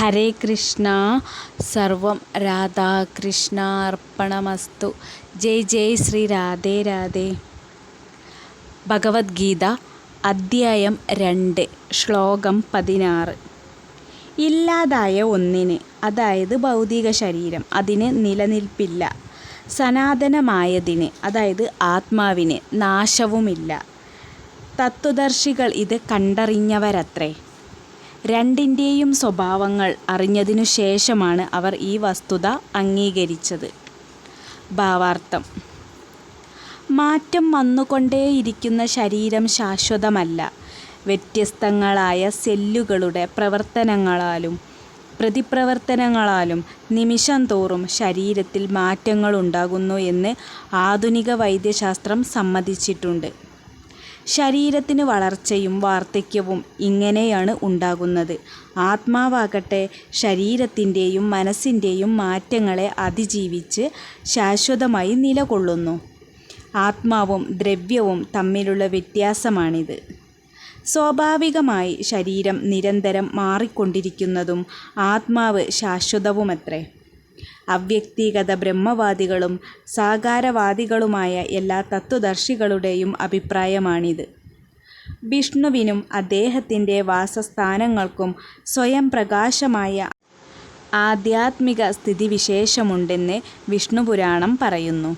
ഹരേ കൃഷ്ണ സർവം രാധാകൃഷ്ണാർപ്പണമസ്തു ജയ് ജയ് ശ്രീ രാധേ രാധേ. ഭഗവത്ഗീത അദ്ധ്യായം രണ്ട് ശ്ലോകം പതിനാറ്. ഇല്ലാതായ ഒന്നിന് അതായത് ഭൗതിക ശരീരം അതിന് നിലനിൽപ്പില്ല. സനാതനമായതിന് അതായത് ആത്മാവിന് നാശവുമില്ല. തത്വദർശികൾ ഇത് കണ്ടറിഞ്ഞവരത്രേ. രണ്ടിന്റെയും സ്വഭാവങ്ങൾ അറിഞ്ഞതിനു ശേഷമാണ് അവർ ഈ വസ്തുത അംഗീകരിച്ചത്. ഭാവാർത്ഥം. മാറ്റം വന്നുകൊണ്ടേയിരിക്കുന്ന ശരീരം ശാശ്വതമല്ല. വ്യത്യസ്തങ്ങളായ സെല്ലുകളുടെ പ്രവർത്തനങ്ങളാലും പ്രതിപ്രവർത്തനങ്ങളാലും നിമിഷം തോറും ശരീരത്തിൽ മാറ്റങ്ങളുണ്ടാകുന്നു എന്ന് ആധുനിക വൈദ്യശാസ്ത്രം സമ്മതിച്ചിട്ടുണ്ട്. ശരീരത്തിന് വളർച്ചയും വാർദ്ധക്യവും ഇങ്ങനെയാണ് ഉണ്ടാകുന്നത്. ആത്മാവാകട്ടെ ശരീരത്തിന്റെയും മനസ്സിന്റെയും മാറ്റങ്ങളെ അതിജീവിച്ച് ശാശ്വതമായി നിലകൊള്ളുന്നു. ആത്മാവും ദ്രവ്യവും തമ്മിലുള്ള വ്യത്യാസമാണിത്. സ്വാഭാവികമായി ശരീരം നിരന്തരം മാറിക്കൊണ്ടിരിക്കുന്നതും ആത്മാവ് ശാശ്വതവുമത്രേ. അവ്യക്തിഗത ബ്രഹ്മവാദികളും സാകാരവാദികളുമായ എല്ലാ തത്വദർശികളുടെയും അഭിപ്രായമാണിത്. വിഷ്ണുവിനും അദ്ദേഹത്തിന്റെ വാസസ്ഥാനങ്ങൾക്കും സ്വയം പ്രകാശമായ ആധ്യാത്മിക സ്ഥിതിവിശേഷമുണ്ടെന്ന് വിഷ്ണുപുരാണം പറയുന്നു.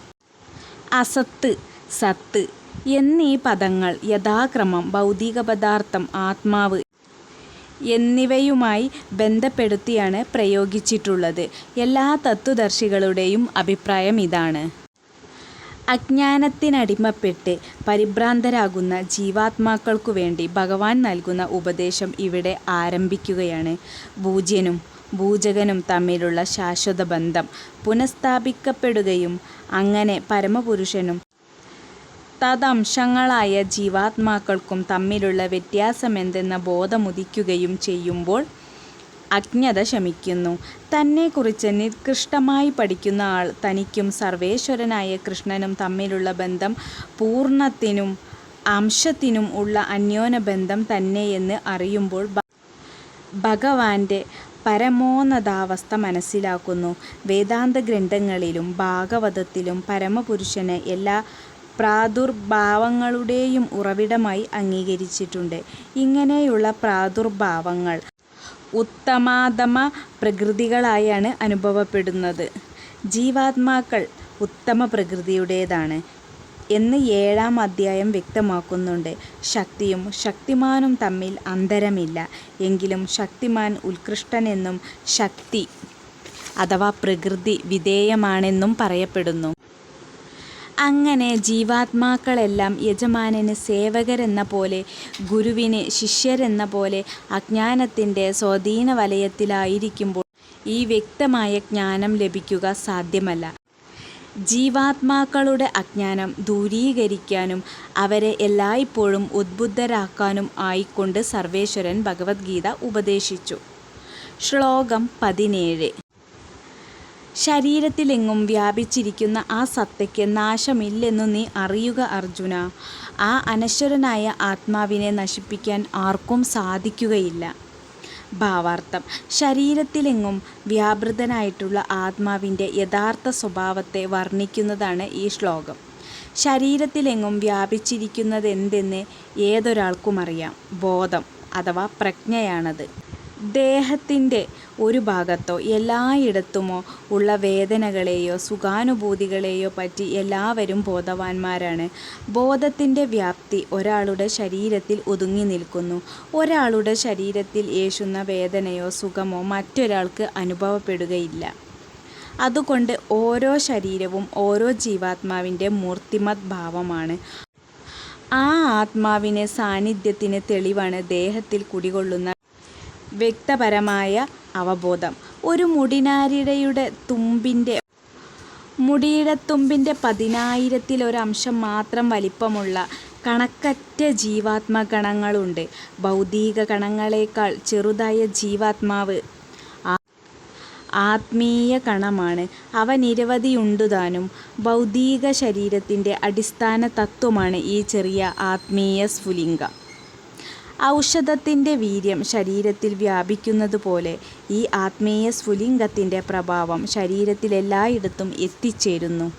അസത്ത് സത്ത് എന്നീ പദങ്ങൾ യഥാക്രമം ഭൗതിക പദാർത്ഥം ആത്മാവ് എന്നിവയുമായി ബന്ധപ്പെടുത്തിയാണ് പ്രയോഗിച്ചിട്ടുള്ളത്. എല്ലാ തത്വദർശികളുടെയും അഭിപ്രായം ഇതാണ്. അജ്ഞാനത്തിനടിമപ്പെട്ട് പരിഭ്രാന്തരാകുന്ന ജീവാത്മാക്കൾക്കു വേണ്ടി ഭഗവാൻ നൽകുന്ന ഉപദേശം ഇവിടെ ആരംഭിക്കുകയാണ്. പൂജ്യനും പൂജകനും തമ്മിലുള്ള ശാശ്വത ബന്ധം പുനഃസ്ഥാപിക്കപ്പെടുകയും അങ്ങനെ പരമപുരുഷനും തദംശങ്ങളായ ജീവാത്മാക്കൾക്കും തമ്മിലുള്ള വ്യത്യാസമെന്തെന്ന ബോധമുദിക്കുകയും ചെയ്യുമ്പോൾ അജ്ഞത ശമിക്കുന്നു. തന്നെക്കുറിച്ച് നിത്കൃഷ്ടമായി പഠിക്കുന്ന ആൾ തനിക്കും സർവേശ്വരനായ കൃഷ്ണനും തമ്മിലുള്ള ബന്ധം പൂർണത്തിനും അംശത്തിനും ഉള്ള അന്യോന്യബന്ധം തന്നെയെന്ന് അറിയുമ്പോൾ ഭഗവാന്റെ പരമോന്നതാവസ്ഥ മനസ്സിലാക്കുന്നു. വേദാന്ത ഗ്രന്ഥങ്ങളിലും ഭാഗവതത്തിലും പരമപുരുഷന് എല്ലാ പ്രാദുർഭാവങ്ങളുടെയും ഉറവിടമായി അംഗീകരിച്ചിട്ടുണ്ട്. ഇങ്ങനെയുള്ള പ്രാദുർഭാവങ്ങൾ ഉത്തമാധമ പ്രകൃതികളായാണ് അനുഭവപ്പെടുന്നത്. ജീവാത്മാക്കൾ ഉത്തമ പ്രകൃതിയുടേതാണ് എന്ന് ഏഴാം അധ്യായം വ്യക്തമാക്കുന്നുണ്ട്. ശക്തിയും ശക്തിമാനും തമ്മിൽ അന്തരമില്ല. എങ്കിലും ശക്തിമാൻ ഉത്കൃഷ്ടനെന്നും ശക്തി അഥവാ പ്രകൃതി വിധേയമാണെന്നും പറയപ്പെടുന്നു. അങ്ങനെ ജീവാത്മാക്കളെല്ലാം യജമാനന് സേവകരെന്ന പോലെ ഗുരുവിന് ശിഷ്യരെന്ന പോലെ അജ്ഞാനത്തിന്റെ സ്വാധീന വലയത്തിലായിരിക്കുമ്പോൾ ഈ വ്യക്തമായ ജ്ഞാനം ലഭിക്കുക സാധ്യമല്ല. ജീവാത്മാക്കളുടെ അജ്ഞാനം ദൂരീകരിക്കാനും അവരെ എല്ലായ്പ്പോഴും ഉദ്ബുദ്ധരാക്കാനും ആയിക്കൊണ്ട് സർവേശ്വരൻ ഭഗവത്ഗീത ഉപദേശിച്ചു. ശ്ലോകം പതിനേഴ്. ശരീരത്തിലെങ്ങും വ്യാപിച്ചിരിക്കുന്ന ആ സത്തയ്ക്ക് നാശമില്ലെന്നു നീ അറിയുക അർജുന. ആ അനശ്വരനായ ആത്മാവിനെ നശിപ്പിക്കാൻ ആർക്കും സാധിക്കുകയില്ല. ഭാവാർത്ഥം. ശരീരത്തിലെങ്ങും വ്യാപൃതനായിട്ടുള്ള ആത്മാവിന്റെ യഥാർത്ഥ സ്വഭാവത്തെ വർണിക്കുന്നതാണ് ഈ ശ്ലോകം. ശരീരത്തിലെങ്ങും വ്യാപിച്ചിരിക്കുന്നതെന്തെന്ന് ഏതൊരാൾക്കും അറിയാം. ബോധം അഥവാ പ്രജ്ഞയാണത്. ദേഹത്തിന്റെ ഒരു ഭാഗത്തോ എല്ലായിടത്തുമോ ഉള്ള വേദനകളെയോ സുഖാനുഭൂതികളെയോ പറ്റി എല്ലാവരും ബോധവാന്മാരാണ്. ബോധത്തിന്റെ വ്യാപ്തി ഒരാളുടെ ശരീരത്തിൽ ഒതുങ്ങി നിൽക്കുന്നു. ഒരാളുടെ ശരീരത്തിൽ ഏശുന്ന വേദനയോ സുഖമോ മറ്റൊരാൾക്ക് അനുഭവപ്പെടുകയില്ല. അതുകൊണ്ട് ഓരോ ശരീരവും ഓരോ ജീവാത്മാവിന്റെ മൂർത്തിമത് ഭാവമാണ്. ആ ആത്മാവിനെ സാന്നിധ്യത്തിന് തെളിവാണ് ദേഹത്തിൽ കുടികൊള്ളുന്ന വ്യക്തപരമായ അവബോധം. ഒരു മുടിനാരിഴയുടെ തുമ്പിന്റെ മുടിയുടെ തുമ്പിന്റെ പതിനായിരത്തിലൊരംശം മാത്രം വലിപ്പമുള്ള കണക്കറ്റ ജീവാത്മകണങ്ങളുണ്ട്. ഭൗതിക കണങ്ങളേക്കാൾ ചെറുതായ ജീവാത്മാവ് ആത്മീയ കണമാണ്. അവ നിരവധിയുണ്ടുതാനും ഭൗതിക ശരീരത്തിന്റെ അടിസ്ഥാന തത്വമാണ് ഈ ചെറിയ ആത്മീയ സ്ഫുലിംഗം. ഔഷധത്തിന്റെ വീര്യം ശരീരത്തിൽ വ്യാപിക്കുന്നത് പോലെ ഈ ആത്മീയ സ്ഫുലിംഗത്തിന്റെ പ്രഭാവം ശരീരത്തിലെല്ലായിടത്തും എത്തിച്ചേരുന്നു.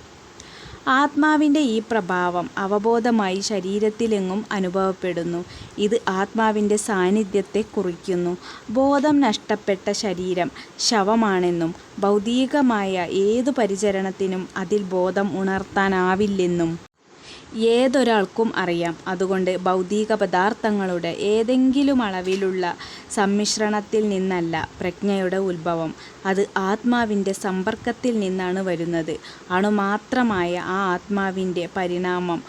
ആത്മാവിന്റെ ഈ പ്രഭാവം അവബോധമായി ശരീരത്തിലെങ്ങും അനുഭവപ്പെടുന്നു. ഇത് ആത്മാവിന്റെ സാന്നിധ്യത്തെ കുറിക്കുന്നു. ബോധം നഷ്ടപ്പെട്ട ശരീരം ശവമാണെന്നും ഭൗതികമായ ഏതു പരിചരണത്തിനും അതിൽ ബോധം ഉണർത്താനാവില്ലെന്നും ഏതൊരാൾക്കും അറിയാം. അതുകൊണ്ട് ഭൗതിക പദാർത്ഥങ്ങളുടെ ഏതെങ്കിലും അളവിലുള്ള സമ്മിശ്രണത്തിൽ നിന്നല്ല പ്രജ്ഞയുടെ ഉത്ഭവം. അത് ആത്മാവിന്റെ സമ്പർക്കത്തിൽ നിന്നാണ് വരുന്നത്. അണുമാത്രമായ ആ ആത്മാവിന്റെ പരിണാമം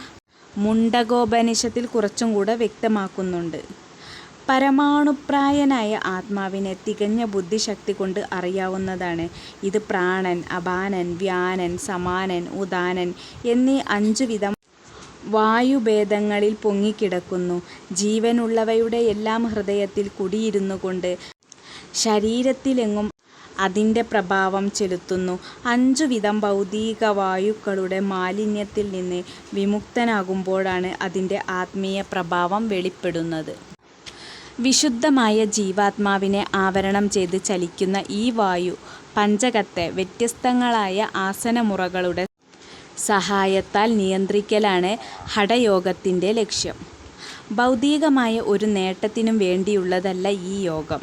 മുണ്ടകോപനിഷത്തിൽ കുറച്ചും കൂടെ വ്യക്തമാക്കുന്നുണ്ട്. പരമാണുപ്രായനായ ആത്മാവിനെ തികഞ്ഞ ബുദ്ധിശക്തി കൊണ്ട് അറിയാവുന്നതാണ്. ഇത് പ്രാണൻ, അപാനൻ, വ്യാനൻ, സമാനൻ, ഉദാനൻ എന്നീ അഞ്ചുവിധം വായുഭേദങ്ങളിൽ പൊങ്ങിക്കിടക്കുന്നു. ജീവനുള്ളവയുടെ എല്ലാം ഹൃദയത്തിൽ കുടിയിരുന്നു കൊണ്ട് ശരീരത്തിലെങ്ങും അതിന്റെ പ്രഭാവം ചെലുത്തുന്നു. അഞ്ചുവിധം ഭൗതികവായുക്കളുടെ മാലിന്യത്തിൽ നിന്ന് വിമുക്തനാകുമ്പോഴാണ് അതിന്റെ ആത്മീയ പ്രഭാവം വെളിപ്പെടുന്നത്. വിശുദ്ധമായ ജീവാത്മാവിനെ ആവരണം ചെയ്ത് ചലിക്കുന്ന ഈ വായു പഞ്ചകത്തെ വ്യത്യസ്തങ്ങളായ ആസനമുറകളുടെ സഹായത്താൽ നിയന്ത്രിക്കലാണ് ഹഠയോഗത്തിന്റെ ലക്ഷ്യം. ഭൗതികമായ ഒരു നേട്ടത്തിനും വേണ്ടിയുള്ളതല്ല ഈ യോഗം.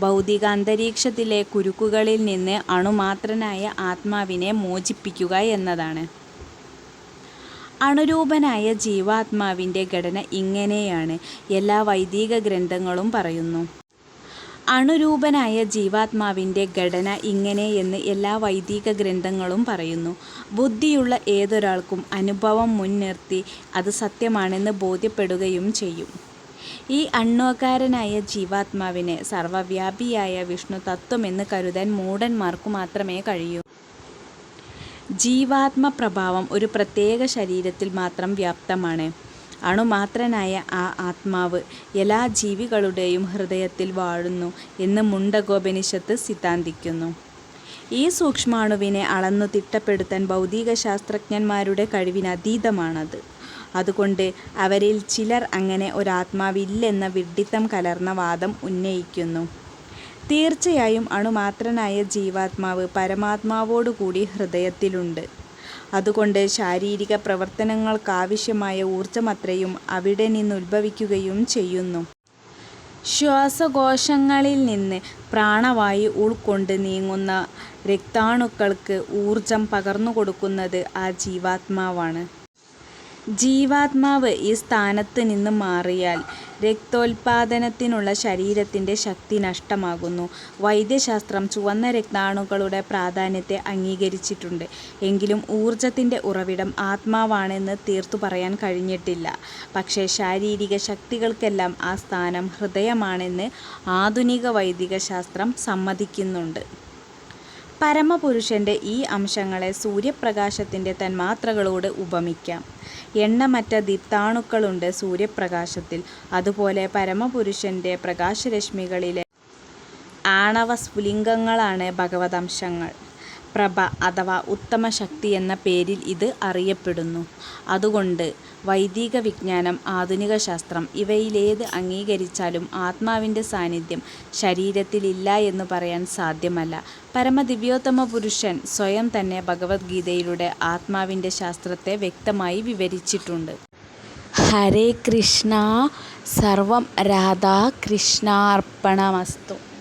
ഭൗതികാന്തരീക്ഷത്തിലെ കുരുക്കുകളിൽ നിന്ന് അണുമാത്രനായ ആത്മാവിനെ മോചിപ്പിക്കുക എന്നതാണ്. അണുരൂപനായ ജീവാത്മാവിന്റെ ഘടന ഇങ്ങനെയാണ് എല്ലാ വൈദിക ഗ്രന്ഥങ്ങളും പറയുന്നു. അണുരൂപനായ ജീവാത്മാവിന്റെ ഘടന ഇങ്ങനെയെന്ന് എല്ലാ വൈദിക ഗ്രന്ഥങ്ങളും പറയുന്നു. ബുദ്ധിയുള്ള ഏതൊരാൾക്കും അനുഭവം മുൻനിർത്തി അത് സത്യമാണെന്ന് ബോധ്യപ്പെടുകയും ചെയ്യും. ഈ അണ്ണോകാരനായ ജീവാത്മാവിനെ സർവവ്യാപിയായ സർവവ്യാപിയായ എന്ന് കരുതാൻ മൂഢന്മാർക്കു മാത്രമേ കഴിയൂ. ജീവാത്മപ്രഭാവം ഒരു പ്രത്യേക ശരീരത്തിൽ മാത്രം വ്യാപ്തമാണ്. അണുമാത്രനായ ആ ആത്മാവ് എല്ലാ ജീവികളുടെയും ഹൃദയത്തിൽ വാഴുന്നു എന്ന് മുണ്ടകോപനിഷത്ത് സിദ്ധാന്തിക്കുന്നു. ഈ സൂക്ഷ്മാണുവിനെ അളന്നു തിട്ടപ്പെടുത്താൻ ഭൗതിക ശാസ്ത്രജ്ഞന്മാരുടെ കഴിവിനതീതമാണത്. അതുകൊണ്ട് അവരിൽ ചിലർ അങ്ങനെ ഒരാത്മാവില്ലെന്ന വിഡ്ഢിത്തം കലർന്ന വാദം ഉന്നയിക്കുന്നു. തീർച്ചയായും അണുമാത്രനായ ജീവാത്മാവ് പരമാത്മാവോടുകൂടി ഹൃദയത്തിലുണ്ട്. അതുകൊണ്ട് ശാരീരിക പ്രവർത്തനങ്ങൾക്കാവശ്യമായ ഊർജമത്രയും അവിടെ നിന്നുദ്ഭവിക്കുകയും ചെയ്യുന്നു. ശ്വാസകോശങ്ങളിൽ നിന്ന് പ്രാണവായു ഉൾക്കൊണ്ട് നീങ്ങുന്ന രക്താണുക്കൾക്ക് ഊർജം പകർന്നുകൊടുക്കുന്നത് ആ ജീവാത്മാവാണ്. ജീവാത്മാവ് ഈ സ്ഥാനത്ത് നിന്ന് മാറിയാൽ രക്തോത്പാദനത്തിനുള്ള ശരീരത്തിന്റെ ശക്തി നഷ്ടമാകുന്നു. വൈദ്യശാസ്ത്രം ചുവന്ന രക്താണുക്കളുടെ പ്രാധാന്യത്തെ അംഗീകരിച്ചിട്ടുണ്ട്. എങ്കിലും ഊർജത്തിന്റെ ഉറവിടം ആത്മാവാണെന്ന് തീർത്തു പറയാൻ കഴിഞ്ഞിട്ടില്ല. പക്ഷേ ശാരീരിക ശക്തികൾക്കെല്ലാം ആ സ്ഥാനം ഹൃദയമാണെന്ന് ആധുനിക വൈദികശാസ്ത്രം സമ്മതിക്കുന്നുണ്ട്. പരമപുരുഷന്റെ ഈ അംശങ്ങളെ സൂര്യപ്രകാശത്തിന്റെ തന്മാത്രകളോട് ഉപമിക്കാം. എണ്ണമറ്റ ദീപ്താണുക്കളുണ്ട് സൂര്യപ്രകാശത്തിൽ. അതുപോലെ പരമപുരുഷന്റെ പ്രകാശരശ്മികളിലെ ആണവസ്ഫുലിംഗങ്ങളാണ് ഭഗവദംശങ്ങൾ. പ്രഭ അഥവാ ഉത്തമശക്തി എന്ന പേരിൽ ഇത് അറിയപ്പെടുന്നു. അതുകൊണ്ട് വൈദിക വിജ്ഞാനം, ആധുനിക ശാസ്ത്രം ഇവയിലേത് അംഗീകരിച്ചാലും ആത്മാവിന്റെ സാന്നിധ്യം ശരീരത്തിലില്ല എന്ന് പറയാൻ സാധ്യമല്ല. പരമദിവ്യോത്തമപുരുഷൻ സ്വയം തന്നെ ഭഗവദ്ഗീതയിലൂടെ ആത്മാവിന്റെ ശാസ്ത്രത്തെ വ്യക്തമായി വിവരിച്ചിട്ടുണ്ട്. ഹരേ കൃഷ്ണ സർവം രാധാകൃഷ്ണാർപ്പണമസ്തു